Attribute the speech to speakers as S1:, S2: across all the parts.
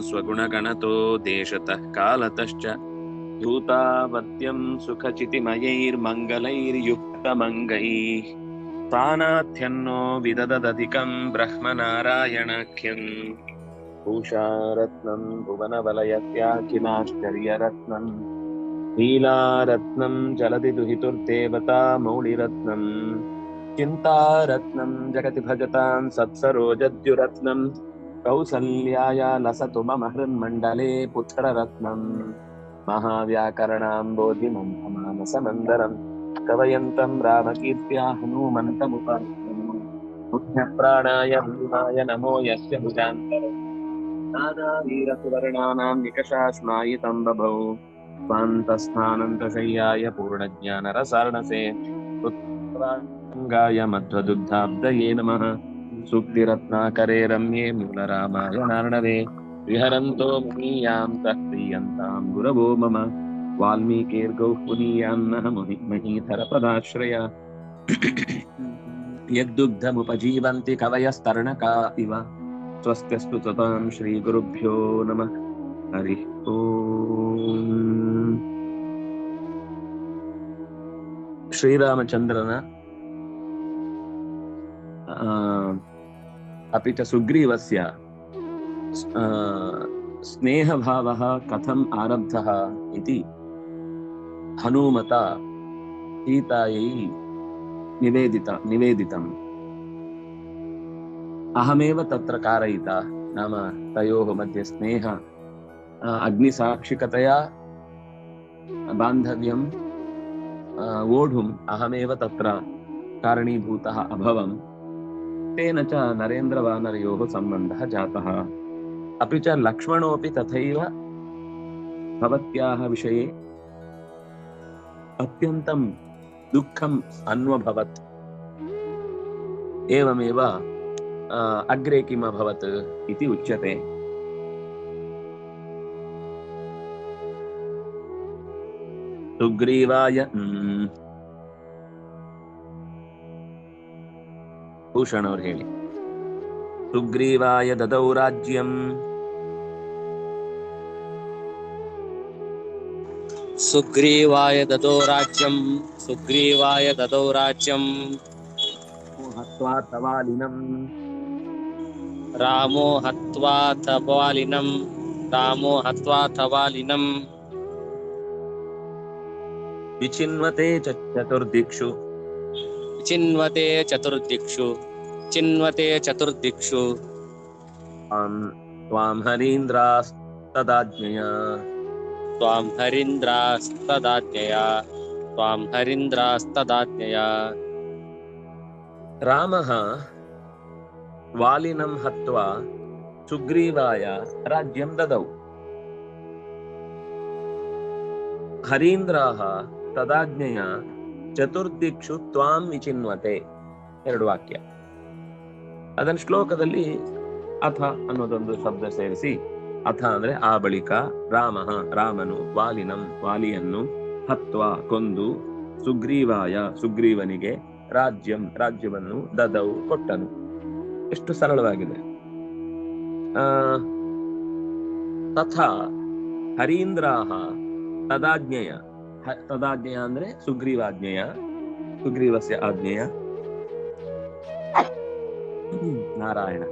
S1: स्वगुणगणतो देशतः कालतश्च। दूतावद्यं सुखचितिमयैर्मङ्गलैर्युक्तमङ्गैः। तानाथ्यन्नो विदददधिकं ब्रह्मनारायणाख्यम्। पूषारत्नं भुवनवलयत्याखिलाश्चर्यरत्नम् लीलारत्नं चलति दुहितुर्देवता मौलिरत्नम् चिन्तारत्नं जगति भजतां सत्सरोजद्युरत्नम् कौसल्याय लसतु मम हृन्मण्डले पुत्ररत्नम्। महाव्याकरणाम्बोधिमन्तमानसमन्दरम् कवयन्तं रामकीर्त्या हनूमन्तमुपज्ञप्राणाय भीमाय नमो यस्य भुजान्तरम् नानावीरसुवर्णानां निकषाश्मायितं बभौ। स्वान्तस्थानन्तशय्याय पूर्णज्ञानरसार्णसे। गाय मध्वदुग्धाब्दये नमः सूक्तिरत्नाकरे रम्ये मूलरामायणार्णवे विहरन्तो मुनीयां तः प्रीयन्तां गुरवो मम वाल्मीकिर्गौः पुनीयान्नः मुहि महीधरपदाश्रय यद्दुग्धमुपजीवन्ति कवयस्तर्णका इव स्वस्त्यस्तु ततां श्रीगुरुभ्यो नमः हरिः ಓಂ ಶ್ರೀರಾಮಚಂದ್ರನ ಆ, अपि च सुग्रीवस्य आ, स्नेहभावः कथम् आरब्धः हनूमता सीतायै निवेदित निवेदितम्। अहमेव तत्र कारयिता नाम तयोः मध्ये स्नेह अग्निसाक्षिकतया बान्धव्यं वोढुम् अहमेव तत्र कारणीभूतः अभवम्। तेन च नरेन्द्रवानरयोः सम्बन्धः जातः। अपि च लक्ष्मणोऽपि तथैव भवत्याः विषये अत्यन्तं दुःखम् अन्वभवत्। एवमेव अग्रे किम् अभवत् इति उच्यते। सुग्रीवाय ಭೂಷಣವ್ರು ಹೇಳಿ ಸುಗ್ರೀವಾಯ ದದೌ ರಾಜ್ಯಂ
S2: ಸುಗ್ರೀವಾಯ ದದೋ ರಾಜ್ಯಂ ಸುಗ್ರೀವಾಯ ದದೋ
S1: ರಾಜ್ಯಂ ಹತ್ವಾ
S2: ತವಾಲಿನಂ ರಾಮೋ ಹತ್ವಾ ತವಾಲಿನಂ ರಾಮೋ ಹತ್ವಾ
S1: ತವಾಲಿನಂ ವಿಚಿನ್ವತೆ ಚತುರ್ದಿಕ್ಷು
S2: ವಿಚಿನ್ವತೆ ಚತುರ್ದಿಕ್ಷು चिन्वते चतुर्दिक्षु
S1: त्वां त्वां हरीन्द्रास्तदाज्ञया
S2: त्वां हरीन्द्रास्तदाज्ञया त्वां हरीन्द्रास्तदाज्ञया
S1: रामः वालिनं हत्वा सुग्रीवाय राज्यं ददौ ಹರೀಂದ್ರಾಹ ತದಾಜ್ಞೆಯ ಚತುರ್ದಿಕ್ಷು ತ್ವಾಂ ವಿಚಿನ್ವತೆ ಎರಡು ವಾಕ್ಯ ಅದನ್ನ ಶ್ಲೋಕದಲ್ಲಿ ಅಥ ಅನ್ನೋದೊಂದು ಶಬ್ದ ಸೇರಿಸಿ. ಅಥ ಅಂದ್ರೆ ಆ ಬಳಿಕ ರಾಮ, ರಾಮನು ವಾಲಿನಂ, ವಾಲಿಯನ್ನು ಹತ್ವ, ಕೊಂದು, ಸುಗ್ರೀವಾಯ, ಸುಗ್ರೀವನಿಗೆ ರಾಜ್ಯಂ, ರಾಜ್ಯವನ್ನು ದದೌ ಕೊಟ್ಟನು. ಎಷ್ಟು ಸರಳವಾಗಿದೆ. ಆ, ತಥ ಹರೀಂದ್ರಾಹ ತದಾಜ್ಞೆಯ ತದಾಜ್ಞೆಯ ಅಂದ್ರೆ ಸುಗ್ರೀವಾಜ್ಞೆಯ, ಸುಗ್ರೀವಸ್ಯ ಆಜ್ಞೆಯ ನಾರಾಯಣ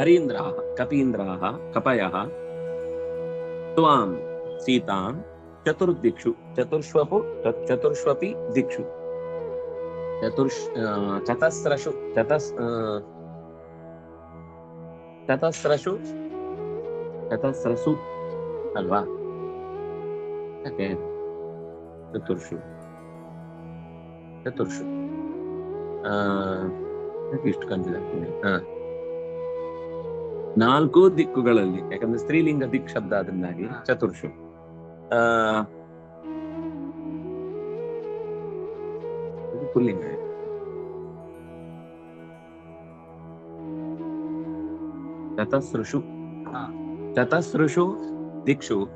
S1: ಹರೀಂದ್ರಾಹ ಕಪೀಂದ್ರಾಹ ಕಪಯಃ ತ್ವಾಂ ಸೀತಾಂ ಚತುರ್ದಿಕ್ಷು ಚತುರ್ಶ್ವಪು ಚ- ಚತುರ್ಷ್ವಪಿ ದಿಕ್ಷು ಚತುರ್ಶ್ ಆ, ಚತಸ್ರಷು ಚತಸ್ ಆ, ಚತಸ್ರಷು ಚತಸ್ರಸು ಅಲ್ವಾ ಯಾಕೆ ಇಷ್ಟು ಕಂಡಿದೆ. ಹಾ. ನಾಲ್ಕು ದಿಕ್ಕುಗಳಲ್ಲಿ ಯಾಕಂದ್ರೆ ಸ್ತ್ರೀಲಿಂಗ ದಿಕ್ ಶಬ್ದ ಅದರಿಂದಾಗಿ ಚತುರ್ಷು ಆ ಇದು ಪುಲ್ಲಿಂಗ. ಚತಸೃಷು ಚತಸೃಷು ದಿಕ್ಷು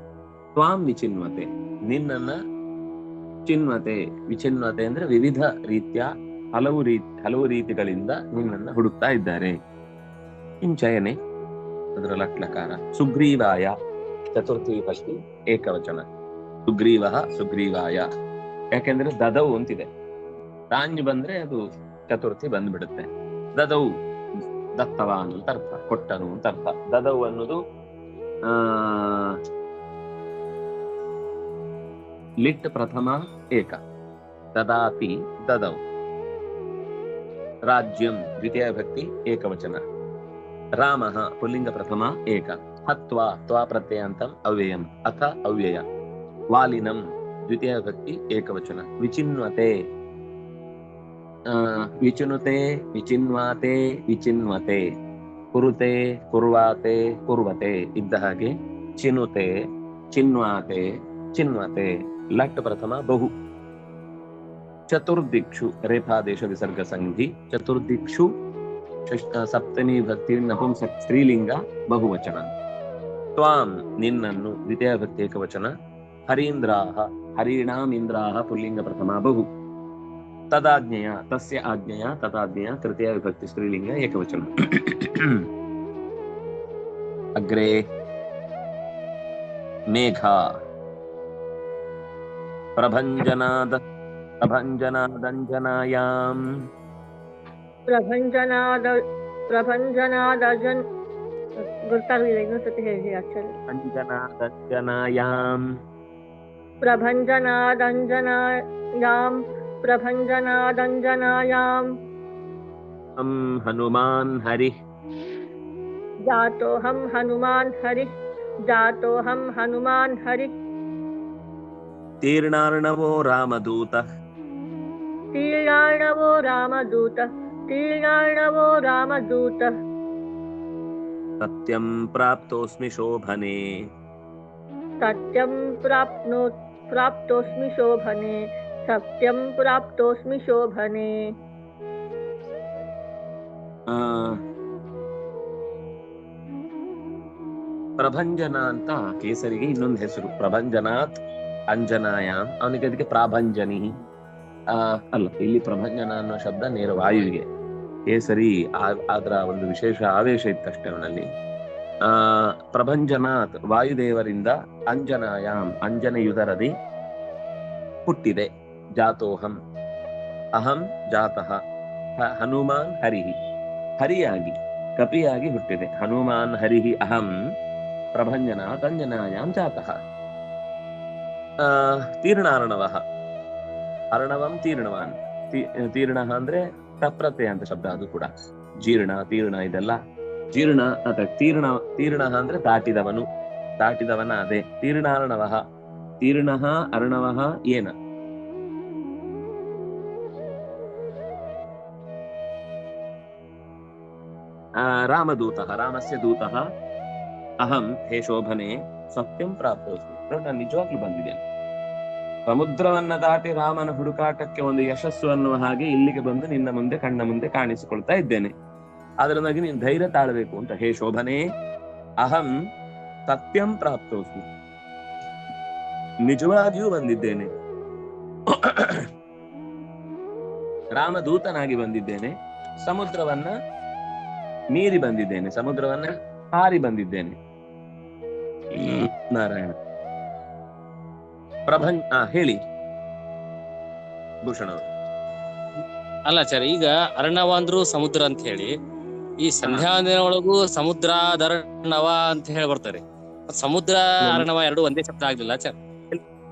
S1: ತ್ವಾಂ ವಿಚಿನ್ವತೆ. ನಿನ್ನನ್ನ ಚಿನ್ವತೆ ವಿಚಿನ್ವತೆ ಅಂದ್ರೆ ವಿವಿಧ ರೀತಿಯ ಹಲವು ರೀತಿ ಹಲವು ರೀತಿಗಳಿಂದ ನಿನ್ನನ್ನ ಹುಡುಕ್ತಾ ಇದ್ದಾರೆ. ಇಂಚಯನೆ ಅದರ ಲಟ್ಲಕಾರ ಸುಗ್ರೀವಾಯ ಚತುರ್ಥಿ ಪಷ್ಟಿ ಏಕವಚನ. ಸುಗ್ರೀವ ಸುಗ್ರೀವಾಯ. ಯಾಕೆಂದ್ರೆ ದದವು ಅಂತಿದೆ. ರಾಂಜ್ ಬಂದ್ರೆ ಅದು ಚತುರ್ಥಿ ಬಂದ್ಬಿಡುತ್ತೆ. ದದವು ದತ್ತವ ಅಂತ ಅರ್ಥ, ಕೊಟ್ಟನು ಅಂತ ಅರ್ಥ. ದದವು ಅನ್ನೋದು, ಆ, ಲಿಟ್ ಪ್ರಥಮ ಏಕ. ದದಾತಿ ದದವು. ರಾಜ್ಯಂ ದ್ವಿತೀಯ ಭಕ್ತಿ ಏಕವಚನ ರಾಮ ಪುಲ್ಲಿಂಗ ಪ್ರಥಮ ಏಕ ಹತ್ವಾ ತ್ವಾ ಪ್ರತ್ಯಯಾಂತಂ ಅವ್ಯಯಂ ಅಥ ಅವ್ಯಯ ವಾಲಿನಂ ದ್ವಿತೀಯ ಭಕ್ತಿ ಏಕವಚನ ವಿಚಿನ್ವತೆ ಆ, ವಿಚುನುತೆ ವಿಚಿನ್ವಾತೆ ವಿಚಿನ್ವತೆ ಕುರುತೆ ಕುರ್ವಾತೆ ಕುರ್ವತೆ ಇದ್ದ ಹಾಗೆ ಚಿನುತೆ ಚಿನ್ವಾತೆ ಚಿನ್ವತೆ ಲಟ್ ಪ್ರಥಮ ಬಹು ಚತುರ್ದಿಕ್ಷು ರೇಫಾದೇಶ ವಿಸರ್ಗ ಸಂಧಿ ಚತುರ್ದಿಕ್ಷು ಷಷ್ಠ ಸಪ್ತಮಿ ಭಕ್ತಿ ನಪುಂಸಕ ಸ್ತ್ರೀಲಿಂಗ ಬಹುವಚನ ತ್ವಾಂ ನಿನ್ನನ್ನು ದ್ವಿತೀಯ ಭಕ್ತಿ ಏಕವಚನ ಹರೀಂದ್ರಾಹ ಹರೀಣಾಂ ಇಂದ್ರಾಹ ಪುಲ್ಲಿಂಗ ಪ್ರಥಮ ಬಹು ತದಾಜ್ಞೆಯ ತಸ್ಯ ಆಜ್ಞೆಯ ತದಾಜ್ಞೆಯ ತೃತೀಯ ವಿಭಕ್ತಿ ಸ್ತ್ರೀಲಿಂಗ ಏಕವಚನ ಅಗ್ರೆ ಮೇಘ ಪ್ರಭಂಜನಾದ ಪ್ರಭಂಜನಾದಂಜನಾಯಾಂ
S3: ಪ್ರಭಂಜನಾದ ಪ್ರಭಂಜನಾದಜನ್ ಗೊತ್ತಾಗಲಿಲ್ಲ ಇನ್ನೊಂದ್ಸತಿ ಹೇಳಿ ಆಕ್ಚುಲಿ
S1: ಅಂಜನಾದಂಜನಾಯಾಂ
S3: ಪ್ರಭಂಜನಾದಂಜನಾಯಾಂ ಪ್ರಭಂಜನಾದಂಜನಾಯಾಂ
S1: ಹಂ ಹನುಮಾನ್ ಹರಿ
S3: ಜಾತೋಹಂ ಹನುಮಾನ್ ಹರಿ ಜಾತೋಹಂ ಹನುಮಾನ್ ಹರಿ
S1: ತೀರ್ಣಾರ್ಣವೋ ರಾಮದೂತ
S3: ತೀರ್ಣಾರ್ಣವೋ ರಾಮದೂತ ತೀರ್ಣಾರ್ಣವೋ ರಾಮದೂತ
S1: ಸತ್ಯಂ ಪ್ರಾಪ್ತೋಸ್ಮಿ ಶೋಭನೆ
S3: ಸತ್ಯಂ ಪ್ರಾಪ್ನೋ ಪ್ರಾಪ್ತೋಸ್ಮಿ ಶೋಭನೆ ಸತ್ಯಂ ಪ್ರಾಪ್ತೋಸ್ಮಿ ಶೋಭನೆ
S1: ಆ, ಪ್ರಭಂಜನ ಅಂತ ಕೇಸರಿಗೆ ಇನ್ನೊಂದು ಹೆಸರು ಪ್ರಭಂಜನಾತ್ ಅಂಜನಾಯಾಮ್ ಅವನಿಗೆ ಅದಕ್ಕೆ ಪ್ರಾಭಂಜನಿ ಆ ಅಲ್ಲ ಇಲ್ಲಿ ಪ್ರಭಂಜನ ಅನ್ನೋ ಶಬ್ದ ನೇರ ವಾಯುವಿಗೆ. ಕೇಸರಿ ಅದರ ಒಂದು ವಿಶೇಷ ಆವೇಶ ಇತ್ತಷ್ಟೇ ಅವನಲ್ಲಿ. ಆ ಪ್ರಭಂಜನ ವಾಯುದೇವರಿಂದ ಅಂಜನಾಯಾಮ್ ಅಂಜನೆಯುದರದಿ ಹುಟ್ಟಿದೆ ಜಾತೋಹಂ. ಅಹಂ ಜಾತಃ ಹನುಮಾನ್ ಹರಿಹಿ. ಹರಿಯಾಗಿ ಕಪಿಯಾಗಿ ಹುಟ್ಟಿದೆ. ಹನುಮಾನ್ ಹರಿಹಿ ಅಹಂ ಪ್ರಭಂಜನ ಅಂಜನಾಯಾಮ್ ಜಾತಃ. ಆ, ತೀರ್ಣಾರ್ಣವ. ಅರ್ಣವಂ ತೀರ್ಣವಾನ್. ತೀರ್ಣ ಅಂದ್ರೆ ತಪ್ರತೆ ಅಂತ ಶಬ್ದ ಅದು ಕೂಡ. ಜೀರ್ಣ, ತೀರ್ಣ ಇದೆಲ್ಲ. ಜೀರ್ಣ ಅಥವಾ ತೀರ್ಣ ತೀರ್ಣ ಅಂದ್ರೆ ದಾಟಿದವನು. ದಾಟಿದವನ ಅದೇ. ತೀರ್ಣಾರ್ಣವ. ತೀರ್ಣ, ಅರ್ಣವ, ಏನ? ರಾಮದೂತಃ, ರಾಮಸ್ಯ ದೂತ. ಅಹಂ ಹೇ ಶೋಭನೆ, ಸತ್ಯಂ ಪ್ರಾಪ್ತೋಸ್ಮಿ. ನಾನು ನಿಜವಾಗ್ಲೂ ಬಂದಿದ್ದೇನೆ. ಸಮುದ್ರವನ್ನ ದಾಟಿ ರಾಮನ ಹುಡುಕಾಟಕ್ಕೆ ಒಂದು ಯಶಸ್ಸು ಅನ್ನುವ ಹಾಗೆ ಇಲ್ಲಿಗೆ ಬಂದು ನಿನ್ನ ಮುಂದೆ, ಕಣ್ಣ ಮುಂದೆ ಕಾಣಿಸಿಕೊಳ್ತಾ ಇದ್ದೇನೆ. ಅದರಿಂದಾಗಿ ನೀನು ಧೈರ್ಯ ತಾಳಬೇಕು ಅಂತ. ಹೇ ಶೋಭನೆ, ಅಹಂ ಸತ್ಯಂ ಪ್ರಾಪ್ತೋಸ್ಮಿ. ನಿಜವಾಗಿಯೂ ಬಂದಿದ್ದೇನೆ. ರಾಮದೂತನಾಗಿ ಬಂದಿದ್ದೇನೆ. ಸಮುದ್ರವನ್ನ ಮೀರಿ ಬಂದಿದ್ದೇನೆ. ಸಮುದ್ರವನ್ನ ಹಾರಿ ಬಂದಿದ್ದೇನೆ. ನಾರಾಯಣ. ಪ್ರಭಂ ಆ ಹೇಳಿ. ಭೂಷಣ
S2: ಅಲ್ಲ ಸರ್ ಈಗ ಅರ್ಣವ ಅಂದ್ರು ಸಮುದ್ರ ಅಂತ ಹೇಳಿ ಈ ಸಂಧ್ಯಾ ಒಳಗೂ ಸಮುದ್ರ ದರ್ಣವ ಅಂತ ಹೇಳಿ ಬರ್ತಾರೆ ಸಮುದ್ರ ಅರಣವ ಎರಡು ಒಂದೇ ಶಬ್ದ ಆಗ್ಲಿಲ್ಲ ಸರ್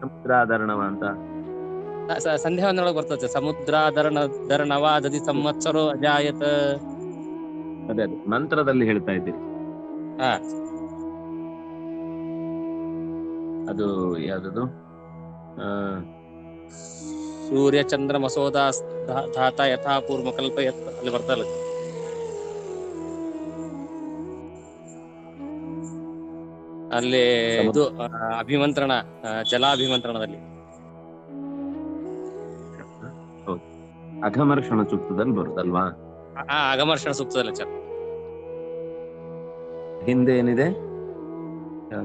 S1: ಸಮುದ್ರಾಧರಣವ ಅಂತ?
S2: ಸಂಧ್ಯಾ ಒಳಗೆ ಬರ್ತದೆ. ಸಮುದ್ರ ದರ್ಣ ದರ್ಣವ ದದಿ ಸಂವತ್ಸರೋ ಅಜಾಯತ.
S1: ಅದೇ ಅದೇ. ಮಂತ್ರದಲ್ಲಿ ಹೇಳ್ತಾ ಇದ್ದೀರಿ.
S2: ಹಾ.
S1: ಅದು ಯಾವ್ದದು? ಆ
S2: ಸೂರ್ಯ ಚಂದ್ರ ಮಸೋದ ಧಾತ ಯಥಾ ಪೂರ್ವ ಕಲ್ಪ ಯತ್ ಅಲ್ಲಿ ಬರ್ತಲ್ಲ ಅಲ್ಲಿ ಇದು ಅಭಿಮಂತ್ರಣ ಜಲಾಭಿಮಂತ್ರಣದಲ್ಲಿ.
S1: ಅಘಮರ್ಷಣ ಸೂಕ್ತದಲ್ಲಿ ಬರುತ್ತಲ್ವಾ?
S2: ಆ ಅಗಮರ್ಷಣ ಸೂಕ್ತದಲ್ಲ ಚಂದ್ರ
S1: ಹಿಂದೆ ಏನಿದೆ? ಯಾವ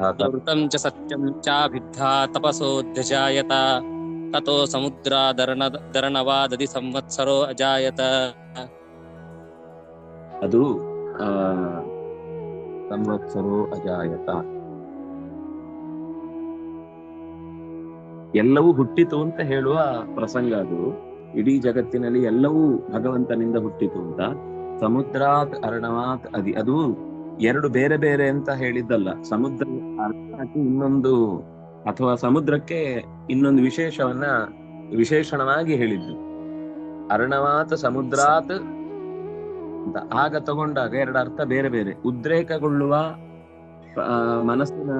S2: ವೃತಂ ಚ ಸತ್ಯಂ ಚಾಭಿದ್ಧಾ ತಪಸೋಧ್ಯಜಾಯತ ತಥೋ ಸಮುದ್ರ ದರಣ ದರಣವಾ ದದಿ ಸಂವತ್ಸರೋ ಅಜಾಯತ
S1: ಅದು ಸಂವತ್ಸರೋ ಅಜಾಯತ ಎಲ್ಲವೂ ಹುಟ್ಟಿತು ಅಂತ ಹೇಳುವ ಪ್ರಸಂಗ ಅದು. ಇಡೀ ಜಗತ್ತಿನಲ್ಲಿ ಎಲ್ಲವೂ ಭಗವಂತನಿಂದ ಹುಟ್ಟಿತು ಅಂತ. ಸಮುದ್ರಾತ್ ಅರಣವಾತ್ ಅದಿ ಅದು ಎರಡು ಬೇರೆ ಬೇರೆ ಅಂತ ಹೇಳಿದ್ದಲ್ಲ. ಸಮುದ್ರ ಇನ್ನೊಂದು ಅಥವಾ ಸಮುದ್ರಕ್ಕೆ ಇನ್ನೊಂದು ವಿಶೇಷವನ್ನ ವಿಶೇಷಣವಾಗಿ ಹೇಳಿದ್ದು. ಅರ್ಣವಾತ ಸಮುದ್ರಾತ್ ಆಗ ತಗೊಂಡಾಗ ಎರಡು ಅರ್ಥ ಬೇರೆ ಬೇರೆ. ಉದ್ರೇಕಗೊಳ್ಳುವ ಮನಸ್ಸಿನ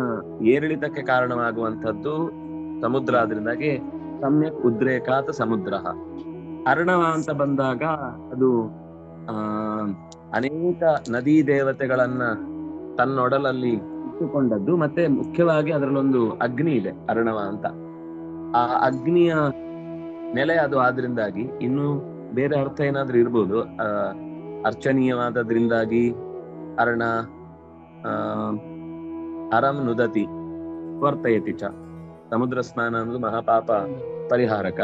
S1: ಏರಿಳಿತಕ್ಕೆ ಕಾರಣವಾಗುವಂತದ್ದು ಸಮುದ್ರ. ಆದ್ರಿಂದಾಗಿ ಸಮ್ಯಕ್ ಉದ್ರೇಕಾತ್ ಸಮುದ್ರ. ಅರ್ಣವ ಅಂತ ಬಂದಾಗ ಅದು ಆ, ಅನೇಕ ನದಿ ದೇವತೆಗಳನ್ನ ತನ್ನೊಡಲಲ್ಲಿ ಇಟ್ಟುಕೊಂಡದ್ದು, ಮತ್ತೆ ಮುಖ್ಯವಾಗಿ ಅದರಲ್ಲೊಂದು ಅಗ್ನಿ ಇದೆ, ಅರ್ಣವ ಅಂತ. ಆ ಅಗ್ನಿಯ ನೆಲೆ ಅದು ಆದ್ರಿಂದಾಗಿ, ಇನ್ನು ಬೇರೆ ಅರ್ಥ ಏನಾದ್ರು ಇರ್ಬೋದು? ಆ, ಅರ್ಚನೀಯವಾದದ್ರಿಂದಾಗಿ ಅರ್ಣ, ಆ, ಅರಂ ನುದತಿ ವರ್ತಯತಿ ಚ. ಸಮುದ್ರ ಸ್ನಾನ ಅನ್ನೋದು ಮಹಾಪಾಪ ಪರಿಹಾರಕ.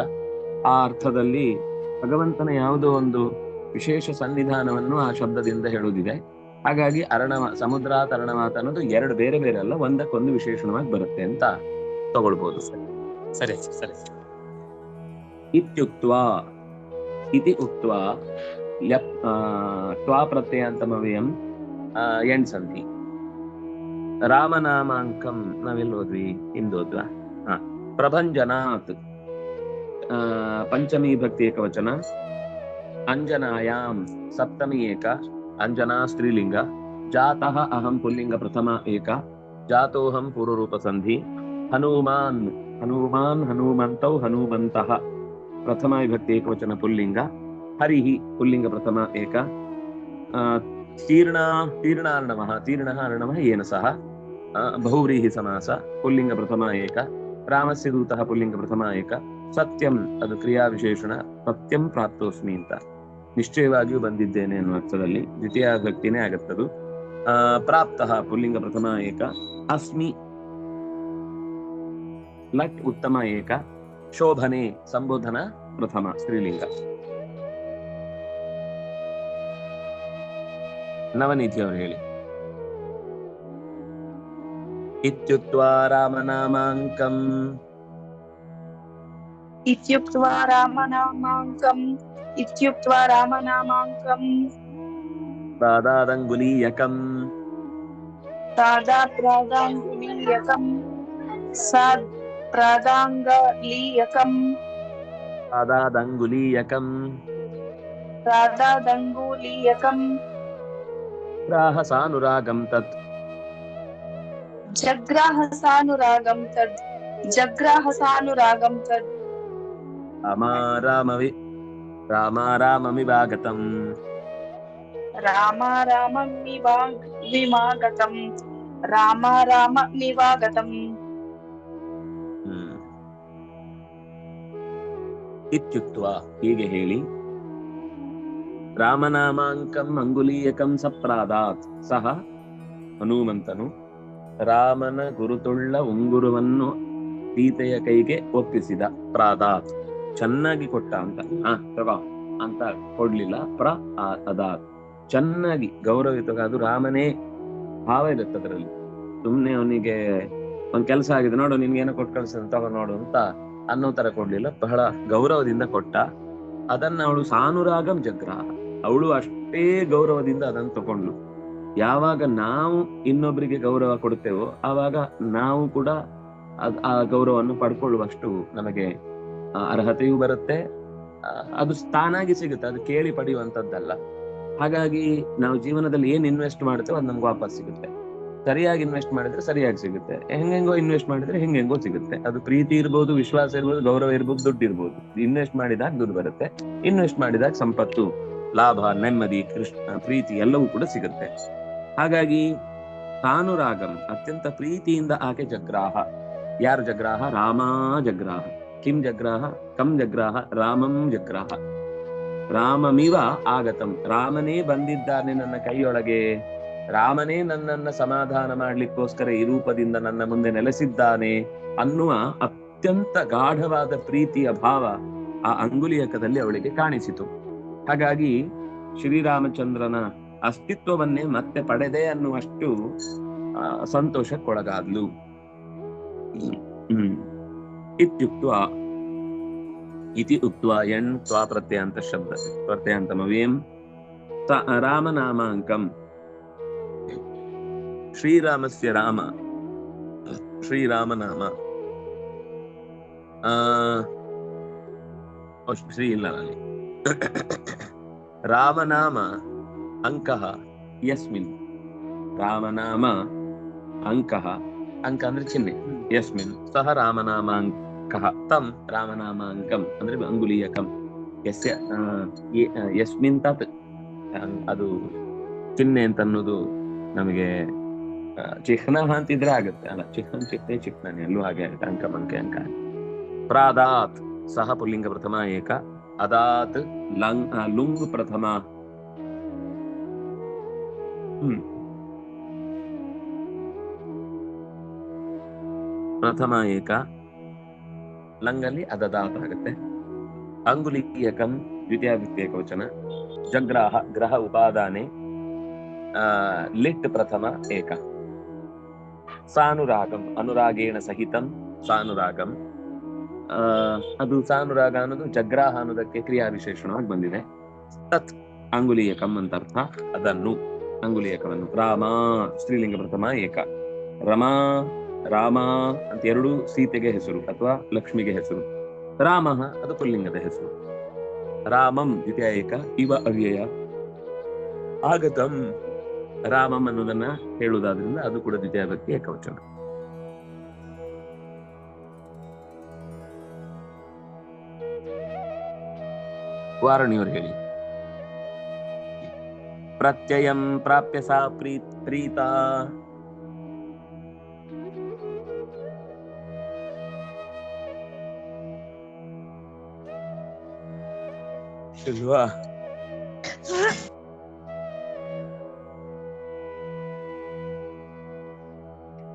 S1: ಆ ಅರ್ಥದಲ್ಲಿ ಭಗವಂತನ ಯಾವುದೋ ಒಂದು ವಿಶೇಷ ಸನ್ನಿಧಾನವನ್ನು ಆ ಶಬ್ದದಿಂದ ಹೇಳುವುದಿದೆ. ಹಾಗಾಗಿ ಅರಣವ ಸಮುದ್ರ ತರಣವಾತ ಅನ್ನೋದು ಎರಡು ಬೇರೆ ಬೇರೆ ಅಲ್ಲ ಒಂದಕ್ಕೊಂದು ವಿಶೇಷಣವಾಗಿ ಬರುತ್ತೆ ಅಂತ ತಗೊಳ್ಬಹುದು
S2: ಸರಿ ಸರಿ
S1: ಇತ್ಯುಕ್ತ ಇತಿ ಉಕ್ತ್ವಾ ಲ್ಯಪ್ ಪ್ರತ್ಯಯ ತ್ವಾ ಪ್ರತ್ಯಯಾಂತಮವ್ಯಯಂ ಆ, ಸಂಧಿ. ರಾಮನಾಮಾಂಕಂ ನಾವೆಲ್ಲಿ ಹೋದ್ವಿ? ಹಿಂದೋದ್ವಾ ಹ. ಪ್ರಭಂಜನಾತ್ ಪಂಚಮಿ ಭಕ್ತಿ ಏಕವಚನ ಅಂಜನಾಯಾಂ ಸಪ್ತಮಿ ಏಕ ಅಂಜನಾ ಸ್ತ್ರೀಲಿಂಗ ಜಾತಃ ಅಹಂ ಪುಲ್ಲಿಂಗ ಪ್ರಥಮ ಏಕ ಜಾತೋಹಂ ಪೂರ್ವರೂಪ ಸಂಧಿ ಹನುಮಾನ್ ಹನುಮಾನ್ ಹನುಮಂತೌ ಹನುಮಂತಃ ಪ್ರಥಮ ವಿಭಕ್ತಿ ಏಕವಚನ ಪುಲ್ಲಿಂಗ ಹರಿಹಿ ಪುಲ್ಲಿಂಗ ಪ್ರಥಮ ಏಕ ಆ, ತೀರ್ಣ ತೀರ್ಣಾರ್ಣವಃ ತೀರ್ಣಃ ಅರ್ಣವಃ येन ಸಹ ಆ, ಬಹುವ್ರೀಹಿ ಸಮಾಸ ಪುಲ್ಲಿಂಗ ಪ್ರಥಮ ಏಕ ರಾಮಸ್ಯ ದೂತಃ ಪುಲ್ಲಿಂಗ ಪ್ರಥಮ ಏಕ ಸತ್ಯಂ ಅದು ಕ್ರಿಯಾ ವಿಶೇಷಣ ಸತ್ಯಂ ಪ್ರಾಪ್ತೋಸ್ಮಿ ಅಂತ ನಿಶ್ಚಯವಾಗಿಯೂ ಬಂದಿದ್ದೇನೆ ಅನ್ನುವ ಅರ್ಥದಲ್ಲಿ ದ್ವಿತೀಯ ವ್ಯಕ್ತಿನೇ ಆಗತ್ತದು. ಆ, ಪ್ರಾಪ್ತಃ ಪುಲ್ಲಿಂಗ ಪ್ರಥಮ ಏಕ, ಅಸ್ಮಿ ಲಟ್ ಉತ್ತಮ ಏಕ, ಶೋಭನೆ ಸಂಬೋಧನ ಪ್ರಥಮ ಸ್ತ್ರೀಲಿಂಗ. ನವನಿಧಿ ಅವರು ಹೇಳಿ. ಇತ್ಯುಕ್ತ್ವಾ ರಾಮನಾಮಾಂಕಂ.
S4: ಇತ್ಯುಕ್ತ್ವಾ ರಾಮನಾಮಾಂಕಂ. ఇత్యుక్త్వా రామనామాంకం
S1: ప్రాదాదంగులీయకం
S4: సాదా సాద్ ప్రాదాంగలీయకం
S1: ప్రాదాదంగులీయకం
S4: ప్రాదాదంగులీయకం
S1: గ్రాహసానురాగం తత్ జగ్రాహసానురాగం
S4: తద్ జగ్రాహసానురాగం తద్ అమారామవి
S1: ರಾಮ ರಾಮಮಿವಾಗತಂ
S4: राम राममिवा विमागतम् राम राममिवागतम्
S1: ಹ್ಮ್. ಇತ್ಯುಕ್ತ್ವಾ ಹೀಗೆ ಹೇಳಿ ರಾಮನಾಮಾಂಕಂ ಅಂಗುಲೀಯಕಂ ಸಪ್ರಾದಾತ್ ಸಹ ಹನುಮಂತನು ರಾಮನ ಗುರುತುಳ್ಳ ಉಂಗುರವನ್ನು ಸೀತೆಯ ಕೈಗೆ ಒಪ್ಪಿಸಿದ ಪ್ರಾದಾತ್ ಚೆನ್ನಾಗಿ ಕೊಟ್ಟ ಅಂತ. ಹಾ ತಗೋ ಅಂತ ಕೊಡ್ಲಿಲ್ಲ. ಪ್ರ ಅದಾತ್ ಚೆನ್ನಾಗಿ ಗೌರವಿತ ಅದು ರಾಮನೇ ಭಾವ ಇರುತ್ತೆ ಅದರಲ್ಲಿ. ಸುಮ್ನೆ ಅವನಿಗೆ ಒಂದ್ ಕೆಲಸ ಆಗಿದೆ, ನೋಡು, ನಿನ್ಗೆ ಏನೋ ಕೊಟ್ಟು ಕಳ್ಸ ನೋಡು ಅಂತ ಅನ್ನೋ ತರ ಕೊಡ್ಲಿಲ್ಲ. ಬಹಳ ಗೌರವದಿಂದ ಕೊಟ್ಟ. ಅದನ್ನ ಅವಳು ಸಾನುರಾಗಂ ಜಗ್ರಹ. ಅವಳು ಅಷ್ಟೇ ಗೌರವದಿಂದ ಅದನ್ನ ತಗೊಂಡ್ಲು. ಯಾವಾಗ ನಾವು ಇನ್ನೊಬ್ಬರಿಗೆ ಗೌರವ ಕೊಡ್ತೇವೋ, ಆವಾಗ ನಾವು ಕೂಡ ಆ ಗೌರವವನ್ನು ಪಡ್ಕೊಳ್ಳುವಷ್ಟು ನಮಗೆ ಅರ್ಹತೆಯೂ ಬರುತ್ತೆ. ಅದು ತಾನಾಗಿ ಸಿಗುತ್ತೆ. ಅದು ಕೇಳಿ ಪಡೆಯುವಂತದ್ದಲ್ಲ ಹಾಗಾಗಿ ನಾವು ಜೀವನದಲ್ಲಿ ಏನ್ ಇನ್ವೆಸ್ಟ್ ಮಾಡ್ತೇವೆ ಅದು ನಮ್ಗೆ ವಾಪಸ್ ಸಿಗುತ್ತೆ. ಸರಿಯಾಗಿ ಇನ್ವೆಸ್ಟ್ ಮಾಡಿದ್ರೆ ಸರಿಯಾಗಿ ಸಿಗುತ್ತೆ. ಹೆಂಗೆಂಗೋ ಇನ್ವೆಸ್ಟ್ ಮಾಡಿದ್ರೆ ಹೆಂಗೆಂಗೋ ಸಿಗುತ್ತೆ. ಅದು ಪ್ರೀತಿ ಇರ್ಬೋದು, ವಿಶ್ವಾಸ ಇರ್ಬೋದು, ಗೌರವ ಇರ್ಬೋದು, ದುಡ್ಡು ಇರ್ಬೋದು. ಇನ್ವೆಸ್ಟ್ ಮಾಡಿದಾಗ ದುಡ್ಡು ಬರುತ್ತೆ. ಇನ್ವೆಸ್ಟ್ ಮಾಡಿದಾಗ ಸಂಪತ್ತು, ಲಾಭ, ನೆಮ್ಮದಿ ಕೃಷ್ಣ ಪ್ರೀತಿ ಎಲ್ಲವೂ ಕೂಡ ಸಿಗುತ್ತೆ. ಹಾಗಾಗಿ ತಾನುರಾಗಂ ಅತ್ಯಂತ ಪ್ರೀತಿಯಿಂದ ಆಕೆ ಜಗ್ರಾಹ. ಯಾರು ಜಗ್ರಾಹ? ರಾಮ ಜಗ್ರಾಹ. ಕಿಂ ಜಗ್ರಾಹ ಕಂ ಜಗ್ರಾಹ ರಾಮಂ ಜಗ್ರಾಹ ರಾಮಮಿವ ಆಗತಂ ರಾಮನೇ ಬಂದಿದ್ದಾನೆ ನನ್ನ ಕೈಯೊಳಗೆ. ರಾಮನೇ ನನ್ನನ್ನ ಸಮಾಧಾನ ಮಾಡ್ಲಿಕ್ಕೋಸ್ಕರ ಈ ರೂಪದಿಂದ ನನ್ನ ಮುಂದೆ ನೆಲೆಸಿದ್ದಾನೆ ಅನ್ನುವ ಅತ್ಯಂತ ಗಾಢವಾದ ಪ್ರೀತಿಯ ಭಾವ ಆ ಅಂಗುಲಿಯಕದಲ್ಲಿ ಅವಳಿಗೆ ಕಾಣಿಸಿತು. ಹಾಗಾಗಿ ಶ್ರೀರಾಮಚಂದ್ರನ ಅಸ್ತಿತ್ವವನ್ನೇ ಮತ್ತೆ ಪಡೆದೆ ಅನ್ನುವಷ್ಟು ಸಂತೋಷಕ್ಕೊಳಗಾದ್ಲು. ಹ್ಮ್. ಇತ್ಯುಕ್ತ ಇತಿ ಉಕ್ತ ಎಣ್ ತ್ವಾ ಪ್ರತ್ಯಂತ ಶಬ್ದ ಪ್ರತ್ಯಂತಮವೇಂ ಸ ರಾಮನಾಮಾಂಕಂ ಶ್ರೀರಾಮಸ್ಯ ರಾಮ ಶ್ರೀರಾಮನಾಮ ಆ ಓ, ಶ್ರೀ ಇಲ್ಲ ಅಲ್ಲಿ ರಾಮನಾಮ ಅಂಕಃ ಯಸ್ಮಿನ್ ರಾಮನಾಮ ಅಂಕಃ ಅಂಕ ಅಂದ್ರೆ ಚಿಹ್ನೆ ರಾಮನಾಮಾಂಕಃ ತಂ ರಾಮನಾಮಾಂಕಂ ಅಂದ್ರೆ ಅಂಗುಲೀಯಕಂ. ಯಸ್ಯ ಯಸ್ಮಿನ್ ತತ್ ಅದು ಚಿಹ್ನೆ ಅಂತ ಅನ್ನೋದು ನಮಗೆ ಚಿಹ್ನ ಅಂತಿದ್ರೆ ಆಗುತ್ತೆ. ಅಲ್ಲ, ಚಿಹ್ನ, ಚಿಹ್ನೆ ಚಿಹ್ನೆ ಎಲ್ಲೂ ಹಾಗೆ ಆಗುತ್ತೆ, ಅಂಕ ಮಂಕೆ ಅಂಕ. ಪ್ರಾದಾತ್, ಸಹ ಪುಲ್ಲಿಂಗ ಪ್ರಥಮ ಏಕ. ಅದಾತ್ ಲಂಗ್ ಲುಂಗ್ ಪ್ರಥಮ. ಪ್ರಥಮ ಏಕ. ಲಂಗಲ್ಲಿ ಅಂತ ಆಗುತ್ತೆ. ಅಂಗುಲಿಯಕಂ ದ್ವಿತೀಯ ವ್ಯಕ್ತಿಯ ಕವಚನ. ಜಗ್ರಾಹ, ಗ್ರಹ ಉಪಾದಾನೆ ಲಿಟ್ ಪ್ರಥಮ ಏಕ. ಸಾನುರಾಗಂ, ಅನುರಾಗೇಣ ಸಹಿತಂ ಸಾನುರಾಗಂ. ಅದು ಸಾನುರಾಗ ಅನ್ನೋದು ಜಗ್ರಾಹ ಅನ್ನೋದಕ್ಕೆ ಕ್ರಿಯಾ ವಿಶೇಷಣವಾಗಿ ಬಂದಿದೆ. ತತ್ ಅಂಗುಲೀಯಕಂ ಅಂತ ಅರ್ಥ ಅದನ್ನು. ಅಂಗುಲಿಯಕವನ್ನು ರಾಮ, ಸ್ತ್ರೀಲಿಂಗ ಪ್ರಥಮ ಏಕ. ರಮಾ ರಾಮ ಅಂತ ಎರಡು ಸೀತೆಗೆ ಹೆಸರು ಅಥವಾ ಲಕ್ಷ್ಮಿಗೆ ಹೆಸರು. ರಾಮ ಅದು ಪುಲ್ಲಿಂಗದ ಹೆಸರು. ರಾಮಂ ದ್ವಿತೀಯ ಏಕ, ಇವ ಅವ್ಯಯ. ಆಗತಂ ರಾಮಂ ಅನ್ನೋದನ್ನ ಹೇಳುವುದಾದ್ರಿಂದ ಅದು ಕೂಡ ದ್ವಿತೀಯ ವ್ಯಕ್ತಿ ಏಕವಚನ. ವಾರಣಿಯವರು ಹೇಳಿ. ಪ್ರತ್ಯಯಂ ಪ್ರಾಪ್ಯ ಸಾ ಪ್ರೀತ್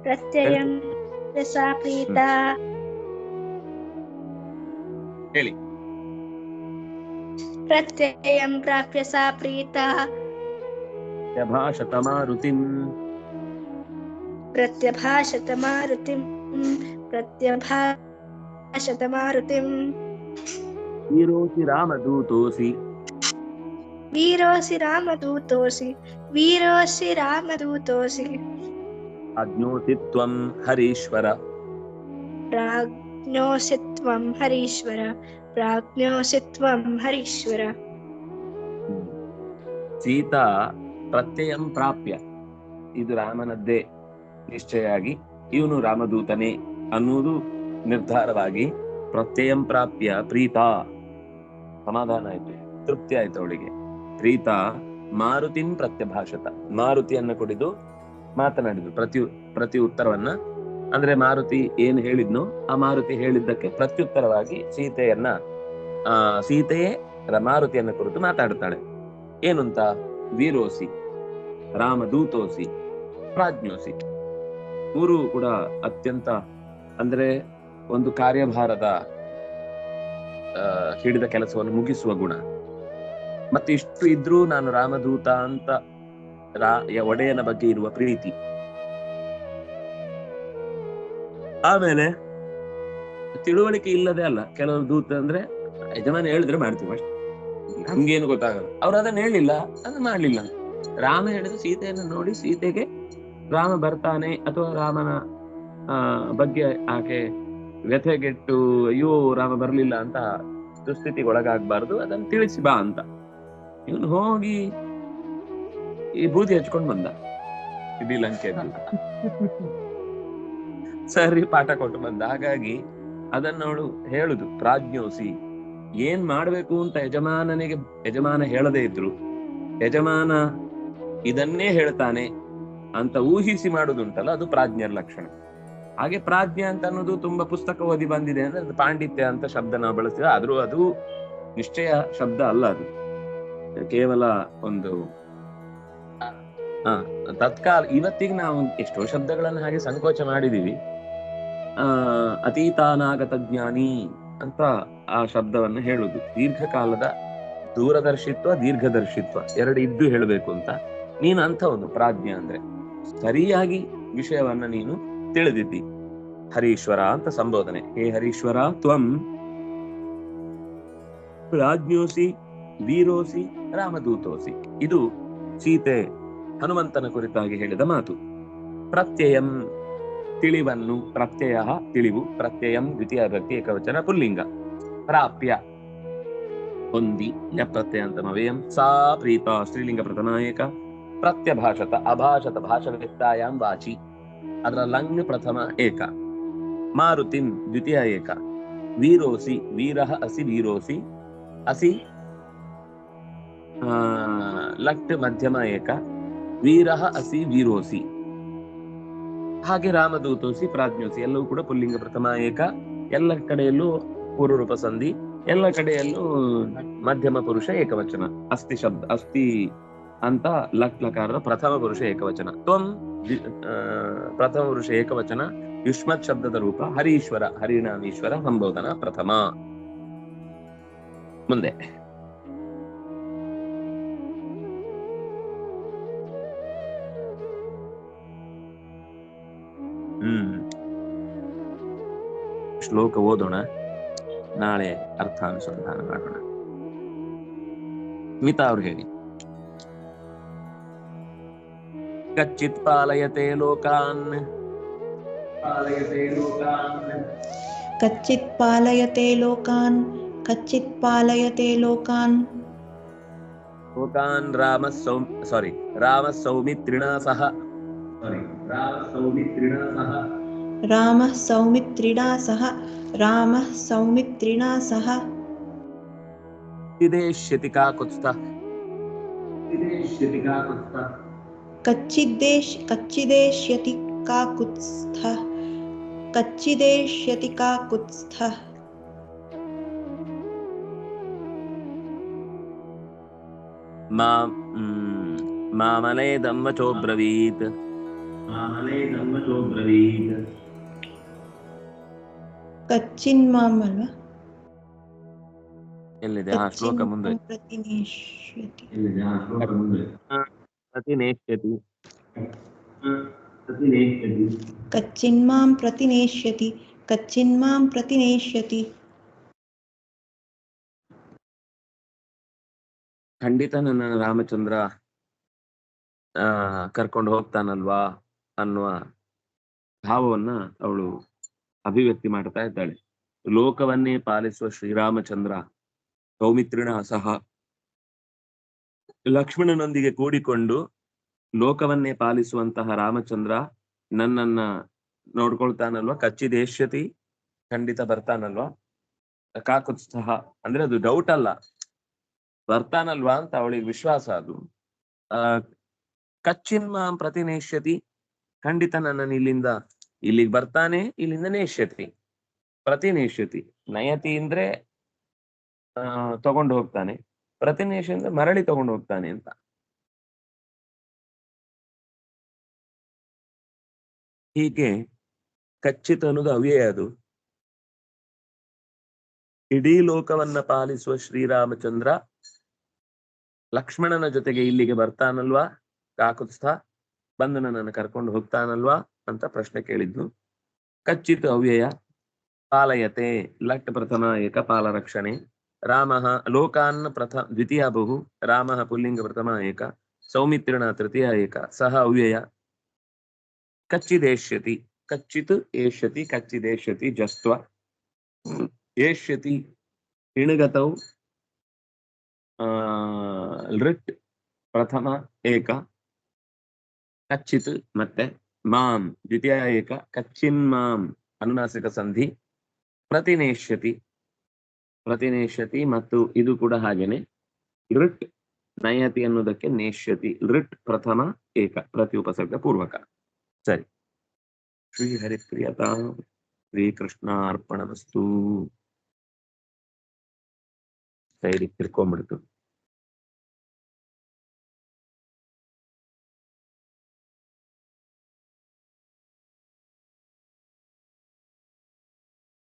S5: प्रत्ययं प्राप्य
S1: सा
S5: प्रत्ययं प्राप्य सा प्रीता ऋतिं प्रत्यभाषतमा ऋतिं प्रत्यभाषतमा
S1: ವೀರೋಸಿ ರಾಮದೂತೋಸಿ.
S5: ವೀರೋಸಿ ರಾಮದೂತೋಸಿ ವೀರೋಸಿ ರಾಮದೂತೋಸಿ.
S1: ಅಜ್ಞೋಸಿ ತ್ವಂ ಹರೀಶ್ವರ.
S5: ಪ್ರಾಜ್ಞೋಸಿ ತ್ವಂ ಹರೀಶ್ವರ ಪ್ರಾಜ್ಞೋಸಿ ತ್ವಂ ಹರೀಶ್ವರ.
S1: ಸೀತಾ ಪ್ರತ್ಯಯಂ ಪ್ರಾಪ್ಯ. ಇದು ರಾಮನದ್ದೇ ನಿಶ್ಚಯಾಗಿ ಇವನು ರಾಮದೂತನೇ ಅನ್ನುವುದು ನಿರ್ಧಾರವಾಗಿ ಪ್ರತ್ಯಯಂ ಪ್ರಾಪ್ಯ ಪ್ರೀತಾ. ಸಮಾಧಾನ ಆಯ್ತು, ತೃಪ್ತಿ ಆಯ್ತು ಅವಳಿಗೆ. ಪ್ರೀತಾ, ಮಾರುತಿನ್ ಪ್ರತ್ಯಭಾಷತ. ಮಾರುತಿಯನ್ನ ಕುಡಿದು ಮಾತನಾಡಿದ್ರು ಪ್ರತಿ ಪ್ರತಿ ಉತ್ತರವನ್ನ. ಅಂದ್ರೆ ಮಾರುತಿ ಏನ್ ಹೇಳಿದ್ನೋ, ಆ ಮಾರುತಿ ಹೇಳಿದ್ದಕ್ಕೆ ಪ್ರತ್ಯುತ್ತರವಾಗಿ ಸೀತೆಯನ್ನ, ಆ, ಸೀತೆಯೇ ಮಾರುತಿಯನ್ನ ಕುರಿತು ಮಾತಾಡುತ್ತಾಳೆ ಏನು ಅಂತ ವೀರೋಸಿ, ರಾಮದೂತೋಸಿ, ಪ್ರಾಜ್ಞೋಸಿ. ಮೂರು ಕೂಡ ಅತ್ಯಂತ, ಅಂದ್ರೆ ಒಂದು ಕಾರ್ಯಭಾರದ ಹಿಡಿದ ಕೆಲಸವನ್ನು ಮುಗಿಸುವ ಗುಣ. ಮತ್ತೆ ಇಷ್ಟು ಇದ್ರೂ ನಾನು ರಾಮದೂತ ಅಂತ ರಾ ಒಡೆಯನ ಬಗ್ಗೆ ಇರುವ ಪ್ರೀತಿ. ಆಮೇಲೆ ತಿಳುವಳಿಕೆ ಇಲ್ಲದೆ ಅಲ್ಲ ಕೆಲವರು ದೂತ ಅಂದ್ರೆ ಯಜಮಾನ ಹೇಳಿದ್ರೆ ಮಾಡ್ತೀವಿ ಅಷ್ಟೇ. ನಮ್ಗೇನು ಗೊತ್ತಾಗಲ್ಲ. ಅವ್ರು ಅದನ್ನ ಹೇಳಿಲ್ಲ, ಅದನ್ನ ಮಾಡ್ಲಿಲ್ಲ. ರಾಮ ಹೇಳಿದ ಸೀತೆಯನ್ನು ನೋಡಿ ಸೀತೆಗೆ ರಾಮ ಬರ್ತಾನೆ ಅಥವಾ ರಾಮನ ಬಗ್ಗೆ ಆಕೆ ವ್ಯಥೆಗೆಟ್ಟು, ಅಯ್ಯೋ, ರಾಮ ಬರ್ಲಿಲ್ಲ ಅಂತ ದುಸ್ಥಿತಿಗೆ ಒಳಗಾಗಬಾರ್ದು ಅದನ್ನು ತಿಳಿಸಿ ಬಾ ಅಂತ. ಇವನು ಹೋಗಿ ಈ ಬೂದಿ ಹಚ್ಕೊಂಡ್ ಬಂದ. ಇಡೀ ಲಂಕೆ ಸರಿ, ಪಾಠ ಕೊಟ್ಟು ಬಂದ. ಹಾಗಾಗಿ ಅದನ್ನವಳು ಹೇಳುದು, ಪ್ರಾಜ್ಞೋಸಿ, ಏನ್ ಮಾಡ್ಬೇಕು ಅಂತ ಯಜಮಾನನಿಗೆ, ಯಜಮಾನ ಹೇಳದೇ ಇದ್ರು, ಯಜಮಾನ ಇದನ್ನೇ ಹೇಳ್ತಾನೆ ಅಂತ ಊಹಿಸಿ ಮಾಡುದುಂಟಲ್ಲ, ಅದು ಪ್ರಾಜ್ಞರ ಲಕ್ಷಣ. ಹಾಗೆ ಪ್ರಾಜ್ಞೆ ಅಂತ ಅನ್ನೋದು ತುಂಬಾ ಪುಸ್ತಕ ಓದಿ ಬಂದಿದೆ ಅಂದ್ರೆ ಅದು ಪಾಂಡಿತ್ಯ ಅಂತ ಶಬ್ದ ನಾವು ಬಳಸ್ತೀವಿ. ಆದ್ರೂ ಅದು ನಿಶ್ಚಯ ಶಬ್ದ ಅಲ್ಲ ಅದು. ಕೇವಲ ಒಂದು, ಆ, ತತ್ಕಾಲ ಇವತ್ತಿಗೆ ನಾವು ಎಷ್ಟೋ ಶಬ್ದಗಳನ್ನು ಹಾಗೆ ಸಂಕೋಚ ಮಾಡಿದೀವಿ. ಆ, ಅತೀತಾನಾಗತ ಜ್ಞಾನಿ ಅಂತ ಆ ಶಬ್ದವನ್ನು ಹೇಳುದು. ದೀರ್ಘಕಾಲದ ದೂರದರ್ಶಿತ್ವ, ದೀರ್ಘದರ್ಶಿತ್ವ ಎರಡು ಇದ್ದು ಹೇಳಬೇಕು ಅಂತ. ನೀನು ಅಂಥವನು ಪ್ರಾಜ್ಞ ಅಂದ್ರೆ. ಸರಿಯಾಗಿ ವಿಷಯವನ್ನ ನೀನು ತಿಳಿದಿದ್ದಿ. ಹರೀಶ್ವರ ಅಂತ ಸಂಬೋಧನೆ. ಹೇ ಹರೀಶ್ವರ, ತ್ವಂ ಪ್ರಾಜ್ಞೋಸಿ ವೀರೋಸಿ, ರಾಮದೂತೋಸಿ. ಇದು ಸೀತೆ ಹನುಮಂತನ ಕುರಿತಾಗಿ ಹೇಳಿದ ಮಾತು. ಪ್ರತ್ಯಯಂ ತಿಳಿವನ್ನು ಪ್ರತ್ಯಯ ತಿಳಿವು, ಪ್ರತ್ಯಯಂ ದ್ವಿತೀಯ ವ್ಯಕ್ತಿ ಏಕವಚನ ಪುಲ್ಲಿಂಗ. ಪ್ರಾಪ್ಯ. ಹೊಂದಿ ಯ ಮವೇಯಂ. ಸಾ ಪ್ರೀತ ಶ್ರೀಲಿಂಗ ಪ್ರಥಮ ಏಕ ಪ್ರತ್ಯಭಾಷತ, ಅಭಾಷತ ಭಾಷವ್ಯಕ್ತಾಯಾಂ ವಾಚಿ. ಅದರ ಲಂಗ್ ಪ್ರಥಮ ಏಕ. ಮಾರುತಿಂ ದ್ವಿತೀಯ ಏಕ. ವೀರೋಸಿ ವೀರಃ ಅಸಿ ವೀರೋಸಿ. ಅಸಿ ಲಟ್ ಮಧ್ಯಮ ಏಕ. ವೀರಃ ಅಸಿ ವೀರೋಸಿ. ಹಾಗೆ ರಾಮದೂತೋಸಿ, ಪ್ರಾಜ್ಞೋಸಿ, ಎಲ್ಲವೂ ಕೂಡ ಪುಲ್ಲಿಂಗ ಪ್ರಥಮ ಏಕ. ಎಲ್ಲ ಕಡೆಯಲ್ಲೂ ಪೂರ್ವರೂಪ ಸಂಧಿ. ಎಲ್ಲ ಕಡೆಯಲ್ಲೂ ಮಧ್ಯಮ ಪುರುಷ ಏಕವಚನ. ಅಸ್ತಿ ಶಬ್ದ ಅಸ್ತಿ ಅಂತ ಲಕ್ ಲಕಾರದ ಪ್ರಥಮ ಪುರುಷ ಏಕವಚನ. ತ್ವಂ ಪ್ರಥಮ ಪುರುಷ ಏಕವಚನ ಯುಷ್ಮತ್ ಶಬ್ದದ ರೂಪ ಹರೀಶ್ವರ, ಹರಿನಾಮೀಶ್ವರ ಸಂಬೋಧನ ಪ್ರಥಮ. ಮುಂದೆ. ಹ್ಮ್. ಶ್ಲೋಕ ಓದೋಣ. ನಾಳೆ ಅರ್ಥಾನುಸಂಧಾನ ಮಾಡೋಣ. ಮಿತಾ ಅವ್ರು ಹೇಳಿ. कच्चित् पालयते लोकान्। पालयते लोकान्।
S6: कच्चित् पालयते लोकान् कच्चित् पालयते लोकान्।
S1: लोकान् रामसौ सॉरी रामसौमित्रिणा सह। सॉरी रामसौमित्रिणा सह।
S6: रामः सौमित्रिणा सह रामः सौमित्रिणा सह।
S1: विदेश्यति का विदेश्यति का काकुत्स्थः
S6: कच्चिद्देश कच्चिदेष्यति काकुत्स्थः कच्चिदेष्यति काकुत्स्थः
S1: मां मामलेदं वचोब्रवीत् मामलेदं वचोब्रवीत्
S6: कच्चिन्माम् अल्वा
S1: ಎಲ್ಲಿದೆ ಆ ಶ್ಲೋಕ ಮುಂದೆ
S6: कच्चिन्मां प्रतिनेष्यति
S1: ಎಲ್ಲಿದೆ ಆ ಶ್ಲೋಕ ಮುಂದೆ ಪ್ರತಿನೇಷ್ಯತಿ ಪ್ರತಿನೇಷ್ಯತಿ
S6: कच्चिन्मां प्रतिनेष्यति कच्चिन्मां प्रतिनेष्यति
S1: ಖಂಡಿತ ನನ್ನ ರಾಮಚಂದ್ರ ಆ ಕರ್ಕೊಂಡು ಹೋಗ್ತಾನಲ್ವಾ ಅನ್ನುವ ಭಾವವನ್ನ ಅವಳು ಅಭಿವ್ಯಕ್ತಿ ಮಾಡ್ತಾ ಇದ್ದಾಳೆ ಲೋಕವನ್ನೇ ಪಾಲಿಸುವ ಶ್ರೀರಾಮಚಂದ್ರ ಸೌಮಿತ್ರಿಣ ಸಹ ಲಕ್ಷ್ಮಣನೊಂದಿಗೆ ಕೂಡಿಕೊಂಡು ಲೋಕವನ್ನೇ ಪಾಲಿಸುವಂತಹ ರಾಮಚಂದ್ರ ನನ್ನನ್ನ ನೋಡ್ಕೊಳ್ತಾನಲ್ವಾ? ಕಚ್ಚಿದೇಶ್ಯತಿ ಖಂಡಿತ ಬರ್ತಾನಲ್ವಾ? ಕಾಕುತ್ಸ್ಥಃ ಅಂದ್ರೆ ಅದು ಡೌಟ್ ಅಲ್ಲ. ಬರ್ತಾನಲ್ವಾ ಅಂತ ಅವಳಿಗೆ ವಿಶ್ವಾಸ ಅದು. ಆ, ಕಚ್ಚಿನ್ ಪ್ರತಿ ಪ್ರತಿನೇಷ್ಯತಿ ಖಂಡಿತ ನನ್ನನ್ನು ಇಲ್ಲಿಂದ ಇಲ್ಲಿಗೆ ಬರ್ತಾನೆ, ಇಲ್ಲಿಂದ ನೇಷ್ಯತಿ ಪ್ರತಿನೇಷ್ಯತಿ ನಯತಿ ಅಂದ್ರೆ, ಆ, ತಗೊಂಡು ಹೋಗ್ತಾನೆ. ಪ್ರತಿನೇಶ ಅಂದ್ರೆ ಮರಳಿ ತಗೊಂಡು ಹೋಗ್ತಾನೆ ಅಂತ. ಹೀಗೆ ಕಚ್ಚಿತ ಅನ್ನೋದು ಅವ್ಯಯ ಅದು. ಇಡೀ ಲೋಕವನ್ನ ಪಾಲಿಸುವ ಶ್ರೀರಾಮಚಂದ್ರ ಲಕ್ಷ್ಮಣನ ಜೊತೆಗೆ ಇಲ್ಲಿಗೆ ಬರ್ತಾನಲ್ವಾ? ಕಾಕುತ್ಸ್ಥ ಬಂದು ನನ್ನನ್ನು ಕರ್ಕೊಂಡು ಹೋಗ್ತಾನಲ್ವಾ? ಅಂತ ಪ್ರಶ್ನೆ ಕೇಳಿದ್ನು ಕಚ್ಚಿತ್ ಅವ್ಯಯ ಪಾಲಯತೆ ಲಟ್ ಪ್ರಥಮ ಏಕ ಪಾಲರಕ್ಷಣೆ. ರಾಮ ಲೋಕಾನ್ ಪ್ರಥ ದ್ವಿತೀಯ ಬಹು ರಾಮ ಪುಲ್ಲಿಂಗ ಪ್ರಥಮ ಏಕ ಸೌಮಿತ್ರಿಣ ತೃತೀಯ ಏಕ ಸಹ ಅವ್ಯಯ ಕಚ್ಚಿದೇಷ್ಯತಿ ಕಚ್ಚಿತ್ ಏಷ್ಯತಿ ಕಚ್ಚಿದೇಷ್ಯತಿ ಜಸ್ತ್ವ ಏಷ್ಯತಿ ಇಣಗತೌ ಆ ಲೃಟ್ ಪ್ರಥಮ ಏಕ ಕಚ್ಚಿತ್ ಮತ್ತೆ ಮಾಂ ದ್ವಿತೀಯ ಏಕ ಕಚ್ಚಿನ್ ಮಾಂ ಅನುನಾಸಿಕ ಸಂಧಿ ಪ್ರತಿನೇಷ್ಯತಿ ಮತ್ತು ಇದು ಕೂಡ ಹಾಗೇನೆ. ಲೃಟ್ ನಯತಿ ಅನ್ನೋದಕ್ಕೆ ನೇಷ್ಯತಿ. ಲೃಟ್ ಪ್ರಥಮ ಏಕ, ಪ್ರತಿ ಉಪಸರ್ಗ ಪೂರ್ವಕ. ಸರಿ. ಶ್ರೀ ಹರಿಪ್ರಿಯತಾ ಶ್ರೀಕೃಷ್ಣ ಅರ್ಪಣಮಸ್ತು ಸೈಡಿಗೆ ತಿರ್ಕೊಂಡ್ಬಿಡ್ತು